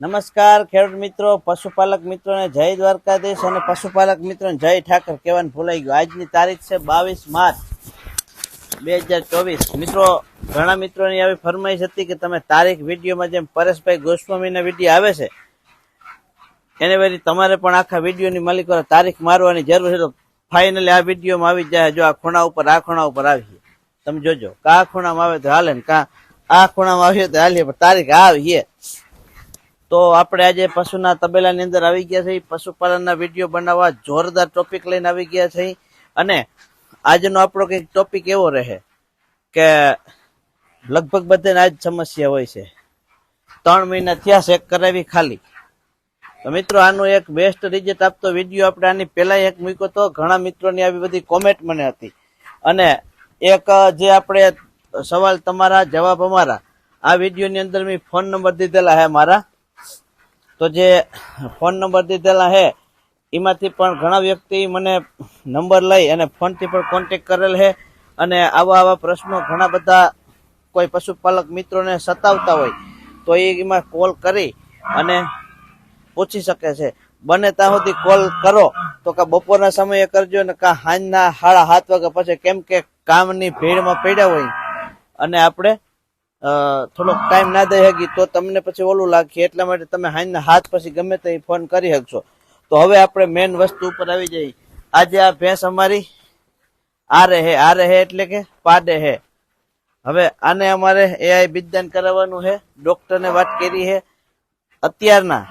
નમસ્કાર, ખેડૂત મિત્રો, પશુપાલક મિત્રોને જય દ્વારકાધીશ અને પશુપાલક મિત્રોને જય ઠાકર કહેવાનું ભૂલાઈ ગયું. આજની તારીખ છે બાવીસ માર્ચ બે હજાર ચોવીસ. મિત્રો, ઘણા મિત્રોની આવી ફરમાઈશ હતી કે તમે તારીખ વિડીયોમાં જેમ પરેશભાઈ ગોસ્વામીના વીડિયો આવે છે, એને પછી તમારે પણ આખા વિડીયોની માલિકો તારીખ મારવાની જરૂર છે, તો ફાઇનલી આ વિડીયોમાં આવી જાય. જો આ ખૂણા ઉપર, આ ખૂણા ઉપર આવીએ. તમે જોજો, કા ખૂણામાં આવે તો હાલે ને, કા આ ખૂણામાં આવીએ તો હાલીએ, પણ તારીખ આવીએ તો આપણે આજે પશુના તબેલાની અંદર આવી ગયા છે પશુપાલનના વીડિયો બનાવવા જોરદાર ટોપિક લઈને આવી ગયા છે અને આજનો આપણો કંઈક ટોપિક એવો રહે કે લગભગ બધાને આજ સમસ્યા હોય છે. ત્રણ મહિના થયા છે કરાવી ખાલી. તો મિત્રો, આનું એક બેસ્ટ રિઝલ્ટ આપતો વીડિયો આપણે આની પહેલાં એક મૂક્યો તો ઘણા મિત્રોની આવી બધી કોમેન્ટ મને હતી. અને એક જે આપણે સવાલ તમારા, જવાબ અમારા, આ વિડીયોની અંદર મેં ફોન નંબર દીધેલા હે મારા. તો જે ફોન નંબર દીધેલા હે, એમાંથી પણ ઘણા વ્યક્તિ મને નંબર લઈ અને ફોનથી પણ કોન્ટેક કરેલ છે અને આવા આવા પ્રશ્નો ઘણા બધા કોઈ પશુપાલક મિત્રોને સતાવતા હોય, તો એમાં કોલ કરી અને પૂછી શકે છે. બને ત્યાં સુધી કોલ કરો, તો કે બપોરના સમયે કરજો ને કાં સાંજના સાડા સાત વાગ્યા પછી, કેમ કે કામની ભીડમાં પડ્યા હોય. અને આપણે થોડોક ટાઈમ ના દઈ શકી તો તમને પછી ઓલું લાગે એટલા માટે તમે હાઈના હાથ પછી ગમે તે ફોન કરી શકશો તો હવે આપણે મેન વસ્તુ ઉપર આવી જઈએ. આજે આ ભેંસ અમારી આ રહે આ રહે એટલે કે પાડે હે. હવે આને અમારે એઆઈ વિજ્ઞાન કરાવવાનું છે ડોક્ટરને વાત કરી છે અત્યારના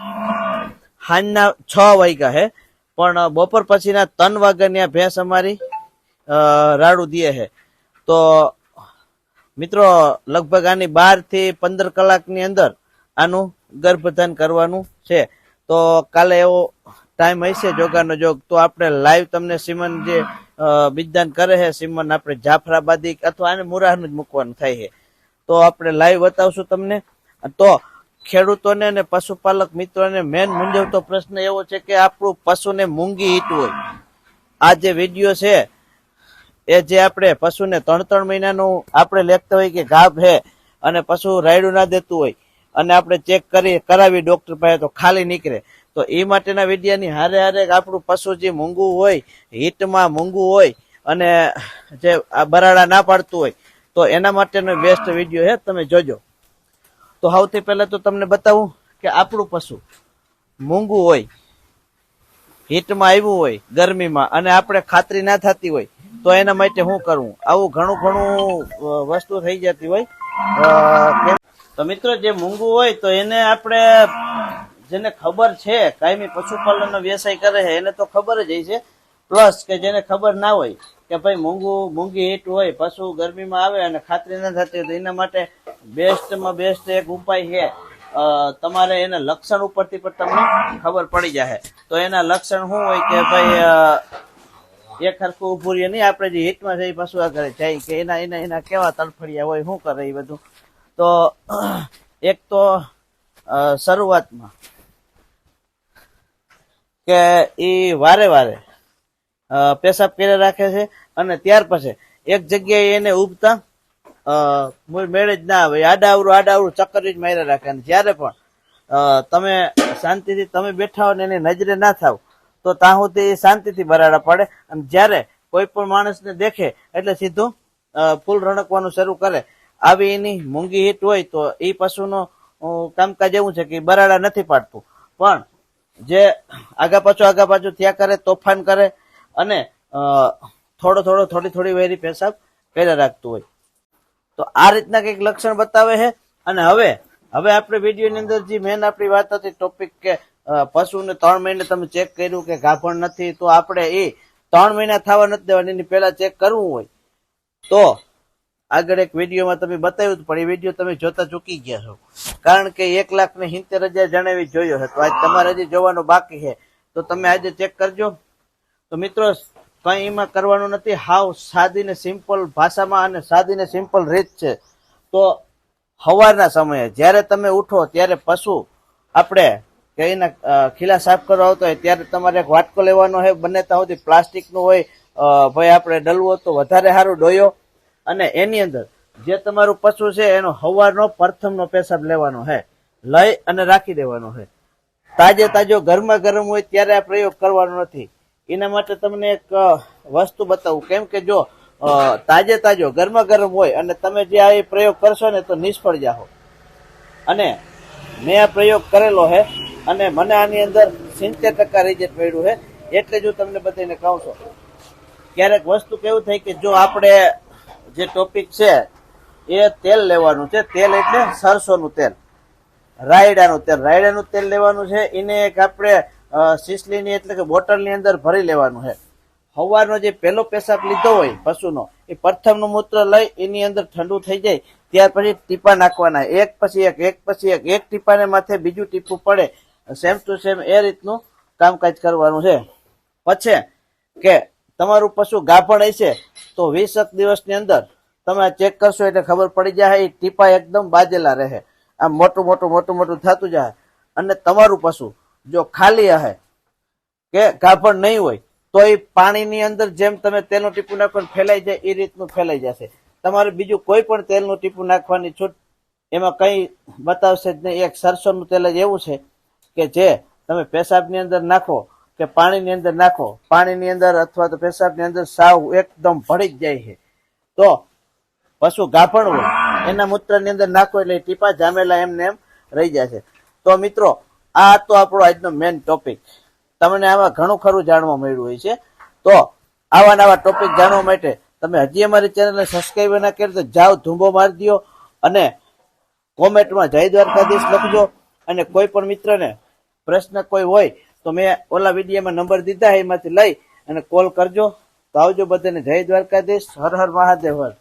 હાંજના છ વાગ્યા છે પણ બપોર પછીના ત્રણ વાગ્યાની આ ભેંસ અમારી રાડું દે છે તો મિત્રો, લગભગ આની બારથી પંદર કલાકની અંદર આનું ગર્ભધાન કરવાનું છે. તો કાલે એવો ટાઈમ હશે જોગાનો જોગ, તો આપણે લાઈવ તમને સિમન જે બીજદાન કરે છે, સિમન આપણે જાફરાબાદી અથવા આને મુરાહનું જ મૂકવાનું થાય છે. તો આપણે લાઈવ બતાવશું તમને. તો ખેડૂતોને અને પશુપાલક મિત્રોને મેન મૂંઝવતો પ્રશ્ન એવો છે કે આપણું પશુને મૂંગી હીટવું હોય. આ જે વીડિયો છે એ જે આપણે પશુને ત્રણ ત્રણ મહિનાનું આપણે લેખતા હોય કે ગાભ છે અને પશુ રાયડું ના દેતું હોય અને આપણે ચેક કરી કરાવી ડોક્ટર પાસે તો ખાલી નીકળે. તો એ માટેના વિડિયાની હારે હારે આપણું પશુ જે મૂંગું હોય, હિટમાં મૂંગું હોય અને જે બરાડા ના પાડતું હોય, તો એના માટેનો બેસ્ટ વીડિયો છે, તમે જોજો. તો સૌથી પહેલા તો તમને બતાવું કે આપણું પશુ મૂંગું હોય, હીટમાં આવ્યું હોય ગરમીમાં અને આપણે ખાતરી ના થતી હોય તો એના માટે શું કરવું આવું ઘણું ઘણું વસ્તુ થઈ જતી હોય. તો મિત્રો, જે મૂંગું હોય તો એને આપણે જેને ખબર છે, કાયમી પશુપાલનનો વ્યવસાય કરે છે, એને તો ખબર જ છે. પ્લસ કે જેને ખબર ના હોય કે ભાઈ મૂંગું, મૂંગી હીટ હોય, પશુ ગરમીમાં આવે અને ખાતરી ના થતી હોય તો એના માટે બેસ્ટમાં બેસ્ટ એક ઉપાય છે. તમારે એના લક્ષણ ઉપરથી પણ તમને ખબર પડી જાય તો એના લક્ષણ શું હોય કે ભાઈ એક સરખું ઉભું રહીએ નહીં, આપણે જે હિટમાં જઈ પાછું કરે જાય કે એના એના એના કેવા તડફડિયા હોય, શું કરે એ બધું. તો, એક તો શરૂઆતમાં કે એ વારે વારે પેશાબ કરી રાખે છે અને ત્યાર પછી એક જગ્યાએ એને ઉભતા મેળે જ ના આવે. આડાવરું આડાવરું ચક્કર જ માર્યા રાખે. અને જ્યારે પણ તમે શાંતિથી તમે બેઠા હો ને એની નજરે ના થાવ તો ત્યાં સુધી એ શાંતિથી બરાડા પડે. અને જ્યારે કોઈ પણ માણસને દેખે, એટલે સીધું ફૂલ રણકવાનું શરૂ કરે. આવી એની મૂંગી હીટ હોય તો એ પશુનો કામકાજ એવું છે કે બરાડા નથી પાડતું. પણ જે આગા પાછું આગા પાછું થયા કરે, તોફાન કરે અને થોડો થોડો, થોડી થોડી વેરી પેશાબ કર્યા રાખતું હોય. તો આ રીતના કંઈક લક્ષણ બતાવે છે. અને હવે હવે આપણે વિડીયોની અંદર જે મેન આપણી વાત હતી ટોપિક કે પશુને ત્રણ મહિને તમે ચેક કર્યું કે ગાભણ નથી, તો આપણે એ ત્રણ મહિના થવા નથી દેવાની, એની પહેલા ચેક કરવું હોય. તો આગળ એક વિડીયોમાં તમે બતાવ્યું પણ એ વીડિયો તમે જોતા ચૂકી ગયા છો. કારણ કે એક લાખ ને સિત્તેર હજાર જણાવી જોયો છે તો આજ તમારે હજી જોવાનું બાકી છે. તો તમે આજે ચેક કરજો. તો મિત્રો, કંઈ એમાં કરવાનું નથી. હાવ સાદી ને સિમ્પલ ભાષામાં અને સાદી ને સિમ્પલ રીત છે. તો સવારના સમયે, જ્યારે તમે ઉઠો, ત્યારે પશુ આપણે કે એના ખીલા સાફ કરવા આવતો હોય ત્યારે તમારે એક વાટકો લેવાનો હોય, બને ત્યાં સુધી પ્લાસ્ટિકનું હોય ભાઈ આપણે ડલવો તો વધારે સારું ડોયો. અને એની અંદર જે તમારું પશુ છે એનો હવારનો પ્રથમનો પેશાબ લેવાનો છે લઈ અને રાખી દેવાનો છે તાજે તાજો ગરમા ગરમ હોય ત્યારે આ પ્રયોગ કરવાનો નથી. એના માટે તમને એક વસ્તુ બતાવું. કેમ કે જો તાજે તાજો ગરમા ગરમ હોય અને તમે જે આ પ્રયોગ કરશો ને તો નિષ્ફળ જાઓ અને મેં આ પ્રયોગ કરેલો છે અને મને આની અંદર સિત્તેર ટકા રિઝલ્ટ મળ્યું છે. એટલે જ હું તમને બધાને કહું છું, ક્યારેક વસ્તુ કેવું થાય કે જો આપણે જે ટોપિક છે, એ તેલ લેવાનું છે. તેલ એટલે સરસોનું તેલ. રાયડાનું તેલ. રાયડાનું તેલ લેવાનું છે, એને એક આપણે સીસલીની એટલે કે બોટલની અંદર ભરી લેવાનું છે. હવારનો જે પહેલો પેશાબ લીધો હોય પશુનો, એ પ્રથમનું મૂત્ર લઈ એની અંદર ઠંડુ થઈ જાય, ત્યાર પછી ટીપા નાખવાના. એક પછી એક એક પછી એક એક ટીપાને માથે બીજું ટીપું પડે સેમ ટુ સેમ એ રીતનું કામકાજ કરવાનું છે. પછી કે તમારું પશુ ગાભણ હશે તો વીસક દિવસની અંદર તમે ચેક કરશો એટલે ખબર પડી જાય એ ટીપા એકદમ બાજેલા રહે. આમ મોટું મોટું મોટું મોટું થતું જાય. અને તમારું પશુ જો ખાલી હશે કે ગાભણ નહીં હોય, તો એ પાણીની અંદર જેમ તમે તેલનું ટીપું નાખો ફેલાઈ જાય એ રીતનું ફેલાઈ જશે. તમારે બીજું કોઈ પણ તેલનું ટીપું નાખવાની છૂટ એમાં કંઈ બતાવશે જ નહીં. એક સરસોનું તેલ જ એવું છે કે જે તમે પેશાબની અંદર નાખો કે પાણીની અંદર નાખો, પાણીની અંદર અથવા તો પેશાબની અંદર સાવ એકદમ ભળી જ જાય છે. તો પશુ ગાભણ એના મૂત્રની અંદર નાખો એટલે ટીપા જામેલા એમને એમ રહી જશે તો મિત્રો, આ તો આપણો આજનો મેઇન ટોપિક તમને આમાં ઘણું ખરું જાણવા મળ્યું હોય છે. તો આવા નવા ટોપિક જાણવા માટે તમે હજી અમારી ચેનલને સબસ્ક્રાઈબ ના કરી તો જાઓ ધૂંબો મારી દો અને કોમેન્ટમાં જય દ્વારકાધીશ લખજો અને કોઈ પણ મિત્રને પ્રશ્ન કોઈ હોય, તો મેં ઓલા વિડીયોમાં નંબર દીધા એમાંથી લઈ અને કોલ કરજો. તો આવજો બધાને. જય દ્વારકાધીશ. હર હર મહાદેવ હર.